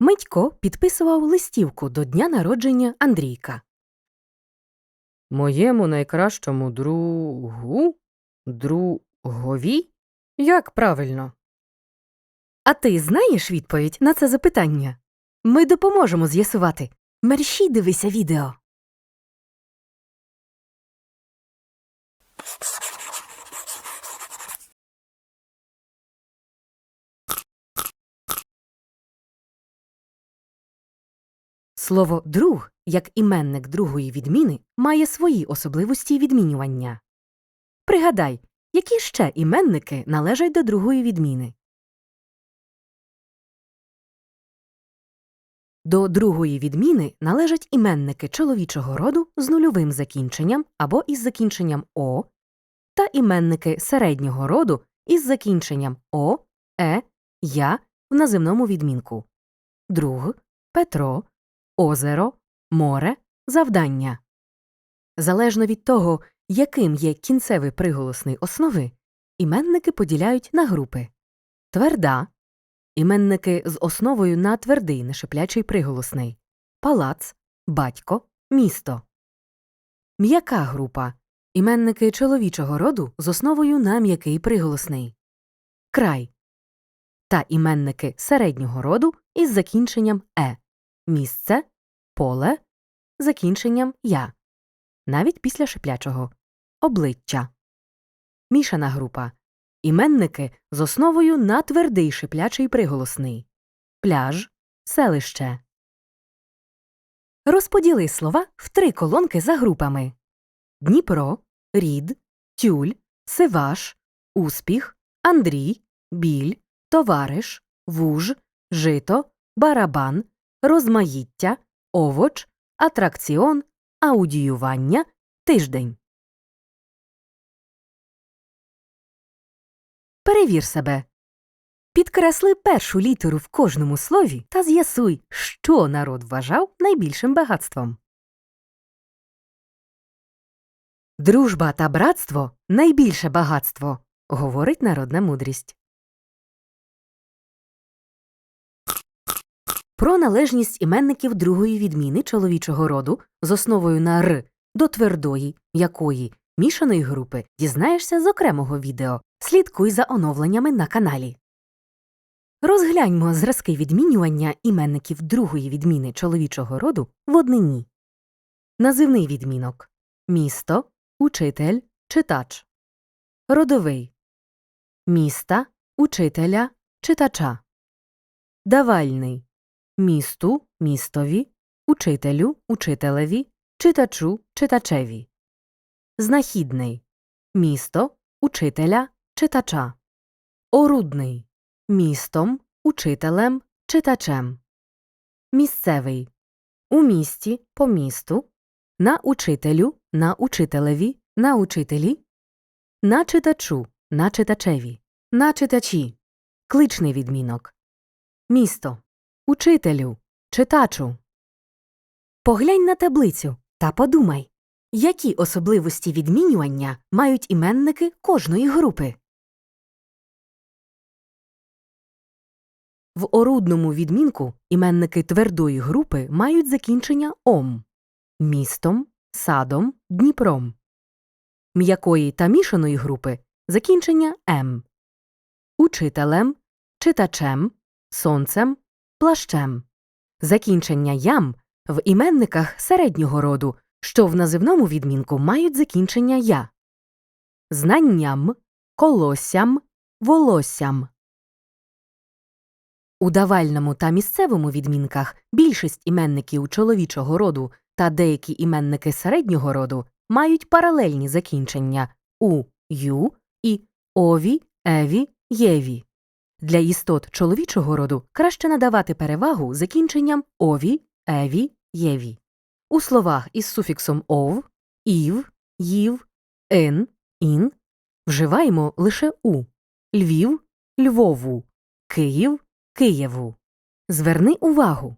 Митько підписував листівку до дня народження Андрійка. Моєму найкращому другу? Другові? Як правильно? А ти знаєш відповідь на це запитання? Ми допоможемо з'ясувати. Мерщій дивися відео. Слово друг, як іменник другої відміни, має свої особливості відмінювання. Пригадай, які ще іменники належать до другої відміни. До другої відміни належать іменники чоловічого роду з нульовим закінченням або із закінченням о та іменники середнього роду із закінченням о, е, я в називному відмінку друг, Петро, озеро, море, завдання. Залежно від того, яким є кінцевий приголосний основи, іменники поділяють на групи. Тверда іменники з основою на твердий нешиплячий приголосний. Палац, батько, місто. М'яка група іменники чоловічого роду з основою на м'який приголосний. Край. Та іменники середнього роду із закінченням е місце, поле, закінченням я, навіть після шиплячого, обличчя. Мішана група іменники з основою на твердий шиплячий приголосний пляж, селище. Розподіли слова в три колонки за групами Дніпро, рід, тюль, сиваш, успіх, Андрій, біль, товариш, вуж, жито, барабан, розмаїття, овоч, атракціон, аудіювання, тиждень. Перевір себе. Підкресли першу літеру в кожному слові та з'ясуй, що народ вважав найбільшим багатством. Дружба та братство найбільше багатство, говорить народна мудрість. Про належність іменників другої відміни чоловічого роду з основою на р до твердої, м'якої, мішаної групи дізнаєшся з окремого відео. Слідкуй за оновленнями на каналі. Розгляньмо зразки відмінювання іменників другої відміни чоловічого роду в однині. Називний відмінок місто, учитель, читач. Родовий міста, учителя, читача. Давальний місту, містові, учителю, учителеві, читачу, читачеві. Знахідний місто, учителя, читача. Орудний містом, учителем, читачем. Місцевий у місті, по місту, на учителю, на учителеві, на учителі, на читачу, на читачеві, на читачі. Кличний відмінок. Місто. Учителю, читачу. Поглянь на таблицю та подумай, які особливості відмінювання мають іменники кожної групи. В орудному відмінку іменники твердої групи мають закінчення ом містом, садом, Дніпром. М'якої та мішаної групи закінчення м учителем, читачем, сонцем, плащем. Закінчення ям в іменниках середнього роду, що в називному відмінку мають закінчення я знанням, колоссям, волоссям. У давальному та місцевому відмінках більшість іменників чоловічого роду та деякі іменники середнього роду мають паралельні закінчення у ю і ові, еві, єві. Для істот чоловічого роду краще надавати перевагу закінченням ові, еві, єві. У словах із суфіксом ов, ів, їв, ен, ін вживаємо лише у Львів, Львову, Київ, Києву. Зверни увагу.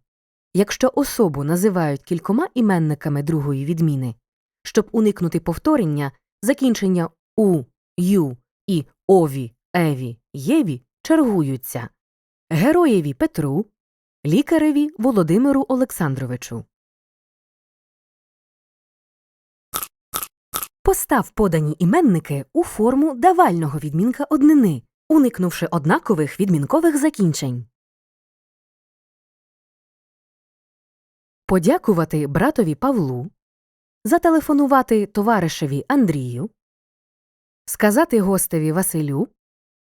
Якщо особу називають кількома іменниками другої відміни, щоб уникнути повторення, закінчення у, ю і ові, еві, єві чергуються Героєві Петру, лікареві Володимиру Олександровичу. Постав подані іменники у форму давального відмінка однини, уникнувши однакових відмінкових закінчень. Подякувати братові Павлу, зателефонувати товаришеві Андрію, сказати гостеві Василю,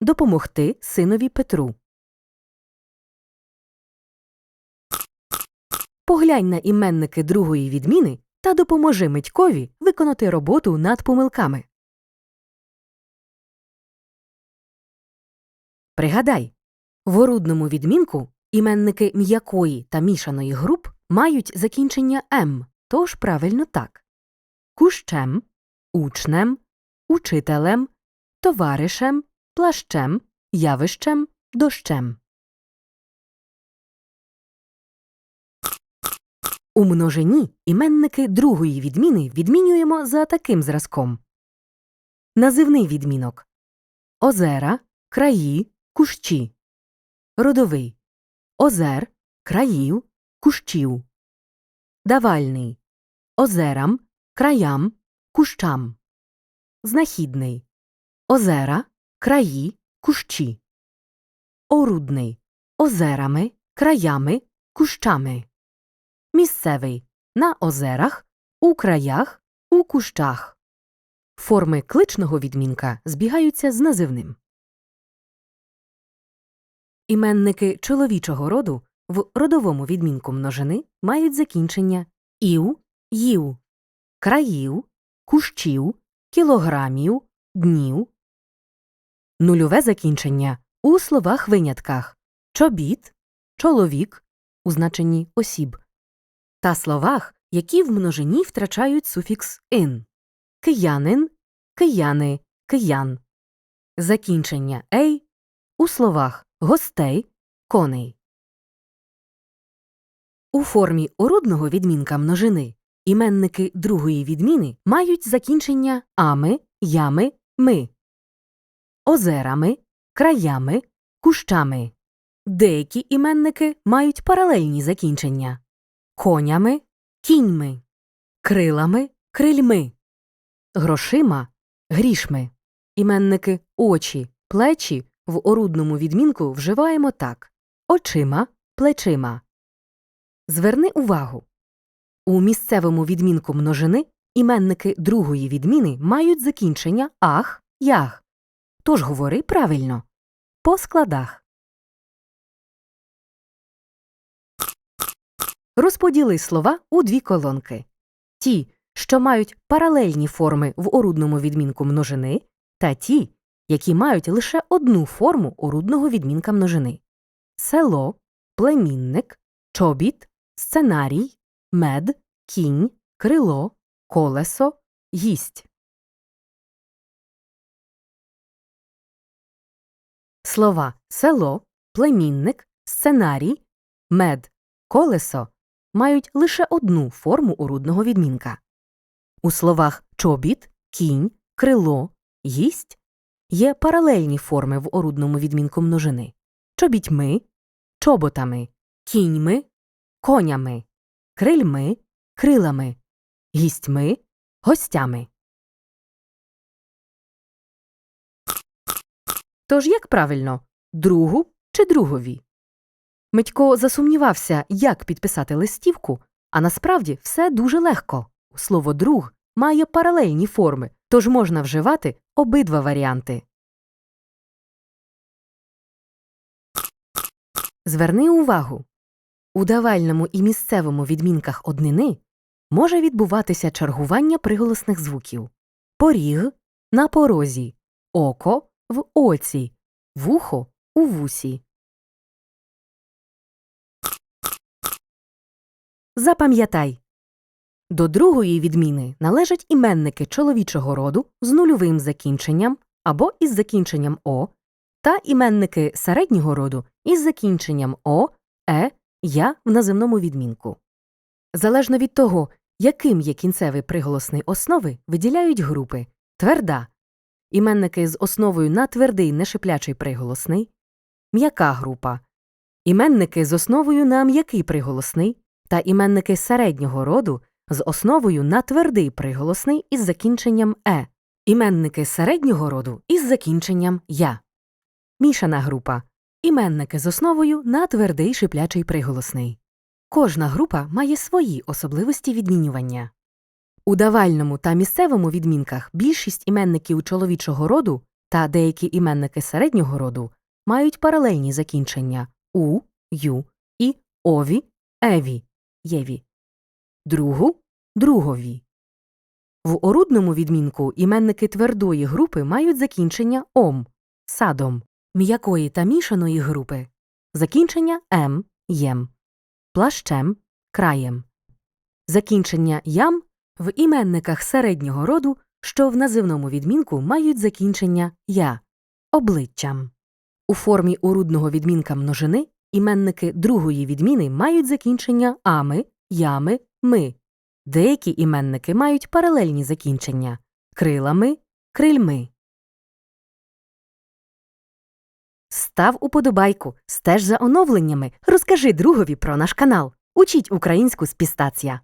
допомогти синові Петру. Поглянь на іменники другої відміни та допоможи Митькові виконати роботу над помилками. Пригадай, в орудному відмінку іменники м'якої та мішаної груп мають закінчення «м», тож правильно так. Кущем, учнем, учителем, товаришем, плащем, явищем, дощем. У множині іменники другої відміни відмінюємо за таким зразком. Називний відмінок озера, краї, кущі. Родовий озер, країв, кущів. Давальний озерам, краям, кущам. Знахідний озера, краї, кущі. Орудний озерами, краями, кущами. Місцевий на озерах, у краях, у кущах. Форми кличного відмінка збігаються з називним. Іменники чоловічого роду в родовому відмінку множини мають закінчення ів, їв, країв, кущів, кілограмів, днів. Нульове закінчення у словах винятках чобіт, чоловік у значенні осіб та словах, які в множині втрачають суфікс ин киянин, кияни, киян. Закінчення ей у словах гостей, коней. У формі орудного відмінка множини іменники другої відміни мають закінчення ами, ями, ми, озерами, краями, кущами. Деякі іменники мають паралельні закінчення конями, кіньми, крилами, крильми, грошима, грішми. Іменники очі, плечі в орудному відмінку вживаємо так очима, плечима. Зверни увагу. У місцевому відмінку множини іменники другої відміни мають закінчення ах, ях. Тож говори правильно. По складах. Розподіли слова у дві колонки. Ті, що мають паралельні форми в орудному відмінку множини, та ті, які мають лише одну форму орудного відмінка множини село, племінник, чобіт, сценарій, мед, кінь, крило, колесо, гість. Слова село, племінник, сценарій, мед, колесо мають лише одну форму орудного відмінка. У словах чобіт, кінь, крило, гість є паралельні форми в орудному відмінку множини чобітьми, чоботами, кіньми, конями, крильми, крилами, гістьми, гостями. Тож як правильно другу чи другові? Митько засумнівався, як підписати листівку, а насправді все дуже легко. Слово друг має паралельні форми, тож можна вживати обидва варіанти. Зверни увагу. У давальному і місцевому відмінках однини може відбуватися чергування приголосних звуків поріг на порозі, око в оці, вухо у вусі. Запам'ятай. До другої відміни належать іменники чоловічого роду з нульовим закінченням або із закінченням о, та іменники середнього роду із закінченням о, е, я в наземному відмінку. Залежно від того, яким є кінцевий приголосний основи, виділяють групи тверда іменники з основою на твердий нешиплячий приголосний, м'яка група Іменники з основою на м'який приголосний та іменники середнього роду з основою на твердий приголосний із закінченням е. Іменники середнього роду із закінченням я. Мішана група. Іменники з основою на твердий шиплячий приголосний. Кожна група має свої особливості відмінювання. У давальному та місцевому відмінках більшість іменників чоловічого роду та деякі іменники середнього роду мають паралельні закінчення у, ю і ові, еві, єві, другу, другові. В орудному відмінку іменники твердої групи мають закінчення ом, садом, м'якої та мішаної групи закінчення ем, єм, плащем, краєм. Закінчення ям в іменниках середнього роду, що в називному відмінку мають закінчення я, обличчям. У формі орудного відмінка множини іменники другої відміни мають закінчення ами, ями, ми. Деякі іменники мають паралельні закінчення крилами, крильми. Став уподобайку, стеж за оновленнями, розкажи другові про наш канал. Учіть українську з пістація.